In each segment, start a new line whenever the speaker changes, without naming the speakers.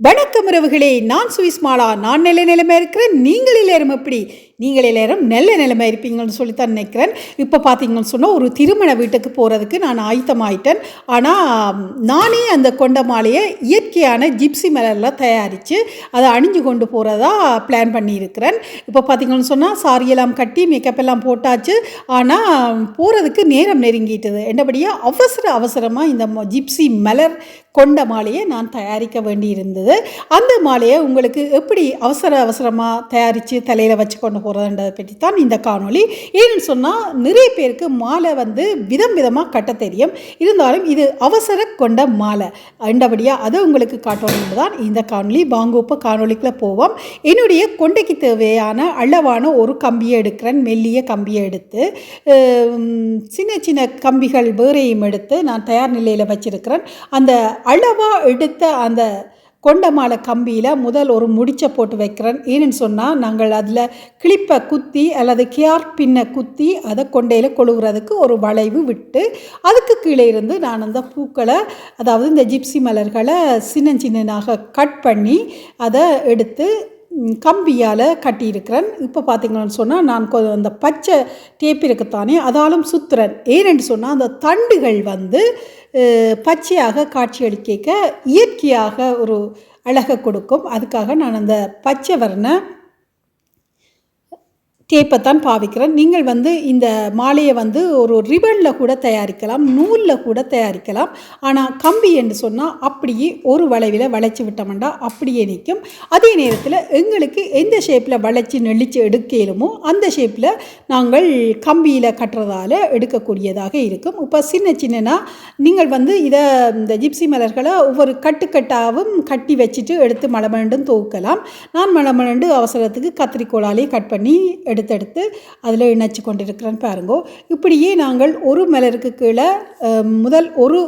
வணக்கம் உறவுகளே நான் சுவிஸ் மாலா நான் நிலை நிலைமை இருக்கிறேன் நீங்களில் எல்லாரும் எப்படி நீங்கள் எல்லாரும் நல்ல நிலைமை இருப்பீங்கன்னு சொல்லித்தான் நினைக்கிறேன். இப்போ பார்த்தீங்கன்னு சொன்னால் ஒரு திருமண வீட்டுக்கு போகிறதுக்கு நான் ஆயத்தமாயிட்டேன். ஆனால் நானே அந்த கொண்ட மாலையை இயற்கையான ஜிப்சி மலரில் தயாரித்து அதை அணிஞ்சு கொண்டு போகிறதா பிளான் பண்ணியிருக்கிறேன். இப்போ பார்த்தீங்கன்னு சொன்னால் சாரியெல்லாம் கட்டி மேக்கப் எல்லாம் போட்டாச்சு. ஆனால் போகிறதுக்கு நேரம் நெருங்கிட்டது. என்னபடியாக அவசர அவசரமாக இந்த ம- ஜிப்சி மலர் கொண்ட மாலையை நான் தயாரிக்க வேண்டியிருந்தது. அந்த மாலையை உங்களுக்கு எப்படி அவசர அவசரமாக தயாரித்து தலையில் வச்சு கொண்டு போகிறதுன்றதை பற்றி தான் இந்த காணொளி. ஏன்னு சொன்னால் நிறைய பேருக்கு மாலை வந்து விதம் விதமாக கட்ட தெரியும். இருந்தாலும் இது அவசர கொண்ட மாலை. அண்டபடியாக அதை உங்களுக்கு காட்டணும் தான் இந்த காணொளி. வாங்க காணொலிக்குள்ளே போவோம். என்னுடைய கொண்டைக்கு தேவையான அளவான ஒரு கம்பியை எடுக்கிறேன். மெல்லிய கம்பியை எடுத்து சின்ன சின்ன கம்பிகள் வேறையும் எடுத்து நான் தயார் நிலையில் வச்சிருக்கிறேன். அந்த அளவாக எடுத்த அந்த கொண்டமாலை கம்பியில் முதல் ஒரு முடிச்சை போட்டு வைக்கிறேன். ஏன்னு சொன்னால் நாங்கள் அதில் கிளிப்பை குத்தி அல்லது கியார் பின்னை குத்தி அதை கொண்டையில் கொழுகிறதுக்கு ஒரு வளைவு விட்டு அதுக்கு கீழே இருந்து நான் அந்த பூக்களை அதாவது இந்த ஜிப்சி மலர்களை சின்ன சின்னனாக கட் பண்ணி அதை எடுத்து கம்பியால் கட்டியிருக்கிறேன். இப்போ பார்த்தீங்கன்னு சொன்னால் நான் கொ- அந்த பச்சை டேப் இருக்குத்தானே அதாலும் சுத்துறேன். ஏனென்று சொன்னால் அந்த தண்டுகள் வந்து பச்சையாக காட்சியளிக்க இயற்கையாக ஒரு அழகை கொடுக்கும். அதுக்காக நான் அந்த பச்சை வர்ண டேப்பை தான் பாவிக்கிறேன். நீங்கள் வந்து இந்த மாலையை வந்து ஒரு ரிபனில் கூட தயாரிக்கலாம் நூலில் கூட தயாரிக்கலாம். ஆனால் கம்பி என்று சொன்னால் அப்படியே ஒரு வளைவில் வளைச்சி விட்டோம்னா அப்படியே நிற்கும். அதே நேரத்தில் எங்களுக்கு எந்த ஷேப்பில் வளைச்சி நெளிச்சு எடுக்கலுமோ அந்த ஷேப்பில் நாங்கள் கம்பியில் கட்டுறதால எடுக்கக்கூடியதாக இருக்கும். இப்போ சின்ன சின்னனா நீங்கள் வந்து இதை இந்த ஜிப்சி மலர்களை ஒவ்வொரு கட்டுக்கட்டாகவும் கட்டி வச்சுட்டு எடுத்து மலமண்டும் தூக்கலாம் நான் மலமண்டு அவசரத்துக்கு கத்திரிக்கோளாலே கட் பண்ணி எடுத்தெடுத்து அதில் இணைச்சி கொண்டிருக்கிறேன்னு பாருங்கோ. இப்படியே நாங்கள் ஒரு மலருக்கு கீழே முதல் ஒரு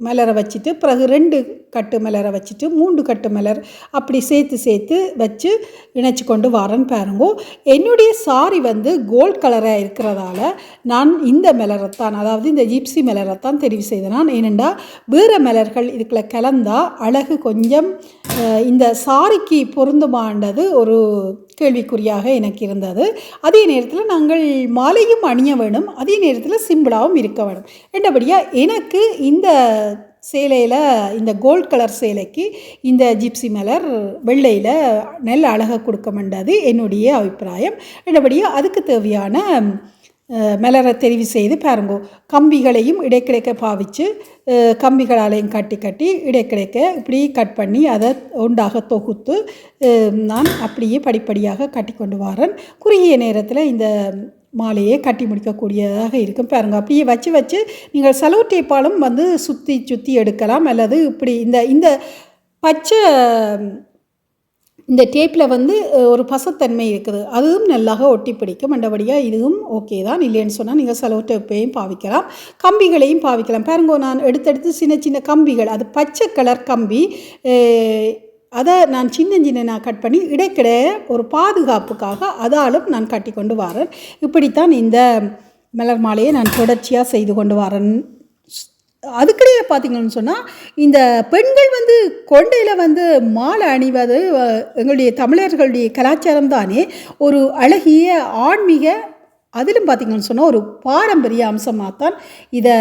மலரை வச்சுட்டு பிறகு ரெண்டு கட்டு மலரை வச்சுட்டு மூன்று கட்டு மலர் அப்படி சேர்த்து சேர்த்து வச்சு இணைச்சி கொண்டு வரேன் பாருங்கோ. என்னுடைய சாரி வந்து கோல்ட் கலராக இருக்கிறதால நான் இந்த மலரைத்தான் அதாவது இந்த ஜிப்சி மலரைத்தான் தெரிவு செய்தேன். நான் ஏனெண்டா வேறு மலர்கள் இதுக்குள்ள கலந்தால் அழகு கொஞ்சம் இந்த சாரிக்கு பொருந்துமாண்டது ஒரு கேள்விக்குறியாக எனக்கு இருந்தது. அதே நேரத்தில் நாங்கள் மாலையும் அணிய வேணும் அதே நேரத்தில் சிம்பிளாகவும் இருக்க வேணும். என்றபடியாக எனக்கு இந்த சேலையில் இந்த கோல்ட் கலர் சேலைக்கு இந்த ஜிப்சி மலர் வெள்ளையில் நல்ல அழகை கொடுக்க மாட்டாது என்னுடைய அபிப்பிராயம். என்றபடியாக அதுக்கு தேவையான மலரை தெரிவு செய்து பாருங்கோ கம்பிகளையும் இடைக்கிடைக்க பாவிச்சு கம்பிகளாலையும் கட்டி கட்டி இடைக்கிடைக்க இப்படி கட் பண்ணி அதை உண்டாக தொகுத்து நான் அப்படியே படிப்படியாக கட்டி கொண்டு வரேன். குறுகிய நேரத்தில் இந்த மாலையே கட்டி முடிக்கக்கூடியதாக இருக்கும். பாருங்கள் அப்படியே வச்சு வச்சு நீங்கள் செலவு டேப்பாலும் வந்து சுற்றி சுற்றி எடுக்கலாம். அல்லது இப்படி இந்த இந்த பச்சை இந்த டேப்பில் வந்து ஒரு பசத்தன்மை இருக்குது. அதுவும் நல்லாக ஒட்டி பிடிக்கும். மண்டபடியாக இதுவும் ஓகே தான். இல்லைன்னு சொன்னால் நீங்கள் செலவு டேப்பையும் பாவிக்கலாம். கம்பிகளையும் பாவிக்கலாம். பாருங்க நான் எடுத்தெடுத்து சின்ன சின்ன கம்பிகள். அது பச்சை கலர் கம்பி. அதை நான் சின்ன சின்ன நான் கட் பண்ணி இடைக்கிடைய ஒரு பாதுகாப்புக்காக அதாலும் நான் கட்டி கொண்டு வரேன். இப்படித்தான் இந்த மலர் மாலையை நான் தொடர்ச்சியாக செய்து கொண்டு வரேன். அதுக்கிடையே பார்த்தீங்கன்னு சொன்னால் இந்த பெண்கள் வந்து கொண்டையில் வந்து மாலை அணிவது எங்களுடைய தமிழர்களுடைய கலாச்சாரம் தானே ஒரு அழகிய ஆன்மீக அதிலும் பார்த்தீங்கன்னு சொன்னால் ஒரு பாரம்பரிய அம்சமாக தான் இதை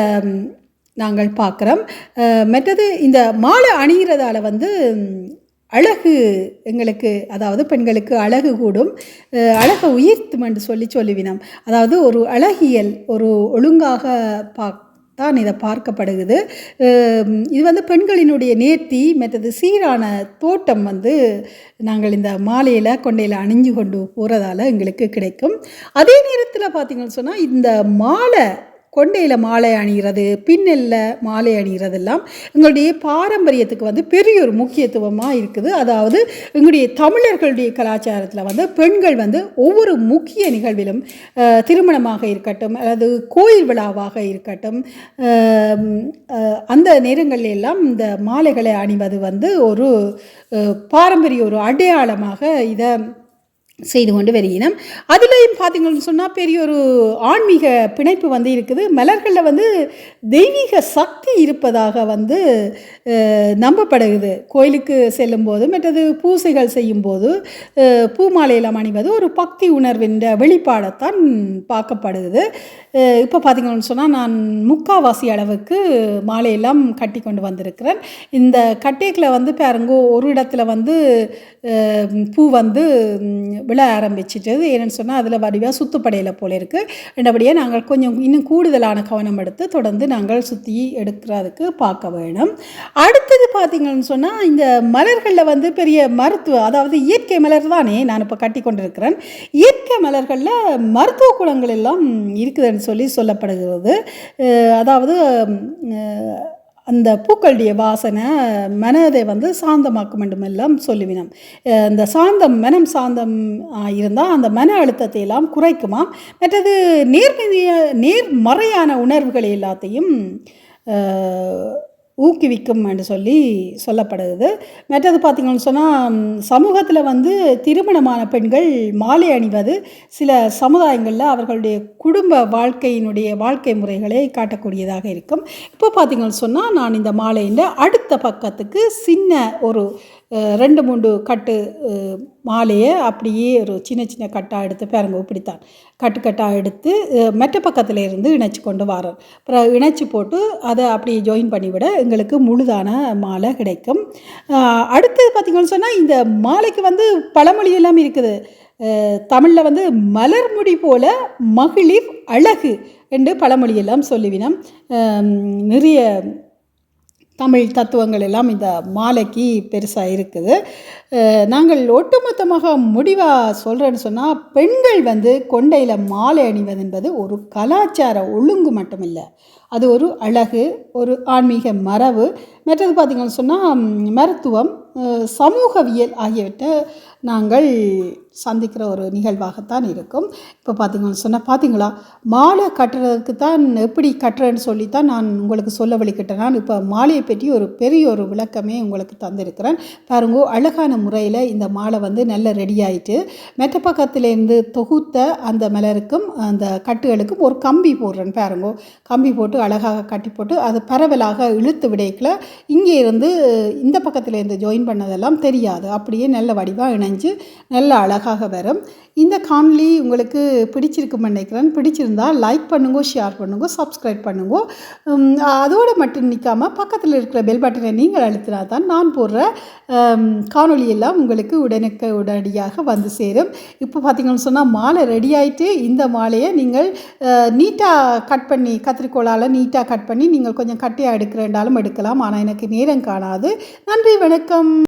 நாங்கள் பார்க்குறோம். மற்றது இந்த மாலை அணிகிறதால வந்து அழகு எங்களுக்கு அதாவது பெண்களுக்கு அழகு கூடும். அழகை உயிர்த்தும் என்று சொல்லி சொல்லுவினோம். அதாவது ஒரு அழகியல் ஒரு ஒழுங்காக பா தான் இதை பார்க்கப்படுகிறது. இது வந்து பெண்களினுடைய நேர்த்தி மற்றது சீரான தோட்டம் வந்து நாங்கள் இந்த மாலையில் கொண்டையில் அணிஞ்சு கொண்டு போகிறதால எங்களுக்கு கிடைக்கும். அதே நேரத்தில் பார்த்தீங்கன்னு சொன்னால் இந்த மாலை கொண்டையில் மாலை அணிகிறது பின்னல்ல மாலை அணிகிறதெல்லாம் எங்களுடைய பாரம்பரியத்துக்கு வந்து பெரிய ஒரு முக்கியத்துவமாக இருக்குது. அதாவது எங்களுடைய தமிழர்களுடைய கலாச்சாரத்தில் வந்து பெண்கள் வந்து ஒவ்வொரு முக்கிய நிகழ்விலும் திருமணமாக இருக்கட்டும் அல்லது கோயில் விழாவாக இருக்கட்டும் அந்த நேரங்களில் எல்லாம் இந்த மாலைகளை அணிவது வந்து ஒரு பாரம்பரிய ஒரு அடையாளமாக இதை செய்து கொண்டு வருகிறோம். அதுலேயும் பார்த்தீங்கன்னு சொன்னால் பெரிய ஒரு ஆன்மீக பிணைப்பு வந்து இருக்குது. மலர்களில் வந்து தெய்வீக சக்தி இருப்பதாக வந்து நம்பப்படுகிறது. கோயிலுக்கு செல்லும்போது மற்றது பூசைகள் செய்யும்போது பூ பூமாலையெல்லாம் அணிவது ஒரு பக்தி உணர்வின் வெளிப்பாடத்தான் பார்க்கப்படுகிறது. இப்போ பார்த்தீங்கன்னு சொன்னால் நான் முக்காவாசி அளவுக்கு மாலையெல்லாம் கட்டி கொண்டு வந்திருக்கிறேன். இந்த கட்டேக்கில் வந்து பாருங்க ஒரு இடத்துல வந்து பூ வந்து விழ ஆரம்பிச்சிட்டது. ஏன்னு சொன்னால் அதில் வடிவாக சுத்துப்படையில் போல இருக்குது ரெண்டபடியாக நாங்கள் கொஞ்சம் இன்னும் கூடுதலான கவனம் எடுத்து தொடர்ந்து நாங்கள் சுற்றி எடுக்கிறதுக்கு பார்க்க வேணும். அடுத்தது பார்த்தீங்கன்னு சொன்னால் இந்த மலர்களில் வந்து பெரிய மருத்துவ அதாவது இயற்கை மலர் தானே நான் இப்போ கட்டி கொண்டிருக்கிறேன். இயற்கை மலர்களில் மருத்துவ குணங்கள் எல்லாம் இருக்குதுன்னு சொல்லி சொல்லப்படுகிறது. அதாவது அந்த பூக்களுடைய வாசனை மனதை வந்து சாந்தமாக்கும் வேண்டும் எல்லாம் சொல்லுவினோம் இந்த சாந்தம் மனம் சாந்தம் இருந்தால் அந்த மன அழுத்தத்தை எல்லாம் குறைக்குமாம். மற்றது நேர்மறைய நேர்மறையான உணர்வுகள் எல்லாத்தையும் ஊக்குவிக்கும் என்று சொல்லி சொல்லப்படுது மற்றது பார்த்திங்கன்னு சொன்னால் சமூகத்தில் வந்து திருமணமான பெண்கள் மாலை அணிவது சில சமுதாயங்களில் அவர்களுடைய குடும்ப வாழ்க்கையினுடைய வாழ்க்கை முறைகளை காட்டக்கூடியதாக இருக்கும். இப்போ பார்த்திங்கன்னு சொன்னால் நான் இந்த மாலையில் அடுத்த பக்கத்துக்கு சின்ன ஒரு ரெண்டு மூன்று கட்டு மாலையை அப்படியே ஒரு சின்ன சின்ன கட்டாக எடுத்து பாருங்க இப்படித்தான். கட்டு கட்டாக எடுத்து மெட்ட பக்கத்தில் இருந்து இணைச்சி கொண்டு வரோம் அப்புறம் இணைச்சி போட்டு அதை அப்படியே ஜாயின் பண்ணிவிட எங்களுக்கு முழுதான மாலை கிடைக்கும். அடுத்தது பார்த்திங்கன்னு சொன்னால் இந்த மாலைக்கு வந்து பழமொழி எல்லாம் இருக்குது. தமிழில் வந்து மலர்முடி போல மகளிர் அழகு என்று பழமொழியெல்லாம் சொல்லுவினோம். நிறைய தமிழ் தத்துவங்கள் எல்லாம் இந்த மாலைக்கு பெருசாக இருக்குது. நாங்கள் ஒட்டுமொத்தமாக முடிவாக சொல்கிறேன்னு சொன்னால் பெண்கள் வந்து கொண்டையில் மாலை அணிவது என்பது ஒரு கலாச்சார ஒழுங்கு மட்டுமில்லை. அது ஒரு அழகு ஒரு ஆன்மீக மரபு. மற்றது பார்த்திங்கன்னு சொன்னால் மருத்துவம் சமூகவியல் ஆகியவற்றை நாங்கள் சந்திக்கிற ஒரு நிகழ்வாகத்தான் இருக்கும். இப்போ பார்த்தீங்கன்னு சொன்னால் பார்த்தீங்களா மாலை கட்டுறதுக்கு தான் எப்படி கட்டுறேன்னு சொல்லி தான் நான் உங்களுக்கு சொல்ல வழிக்கிட்டேன் நான் இப்போ மாலையை பற்றி ஒரு பெரிய ஒரு விளக்கமே உங்களுக்கு தந்திருக்கிறேன். பாருங்க அழகான முறையில் இந்த மாலை வந்து நல்ல ரெடி ஆயிட்டு மெட்ட பக்கத்துலேருந்து தொகுத்த அந்த மலருக்கும் அந்த கட்டுகளுக்கும் ஒரு கம்பி போடுறேன் பாருங்க. கம்பி போட்டு அழகாக கட்டி போட்டு அது பரவலாக இழுத்து விடைக்கில். இங்கே இருந்து இந்த பக்கத்துலேருந்து ஜாயின் பண்ணதெல்லாம் தெரியாது. அப்படியே நல்ல வடிவாக இணைஞ்சு நல்ல அழகாக வரும். இந்த காணொலி உங்களுக்கு பிடிச்சிருக்குன்னு நினைக்கிறேன். பிடிச்சிருந்தால் லைக் பண்ணுங்க ஷேர் பண்ணுங்க சப்ஸ்கிரைப் பண்ணுங்க. அதோடு மட்டும் நிற்காமல் பக்கத்தில் இருக்கிற பெல் பட்டனை நீங்கள் அழுத்தினா தான் நான் போடுற காணொலியெல்லாம் எல்லாம் உங்களுக்கு உடனுக்கு உடனடியாக வந்து சேரும். இப்போ பார்த்தீங்கன்னு சொன்னால் மாலை ரெடி ஆகிட்டு இந்த மாலையை நீங்கள் நீட்டாக கட் பண்ணி கத்திரிக்கோளால் நீட்டாக கட் பண்ணி நீங்கள் கொஞ்சம் கட்டியாக எடுக்கிறேன்டாலும் எடுக்கலாம். ஆனால் எனக்கு நேரம் காணாது. நன்றி வணக்கம்.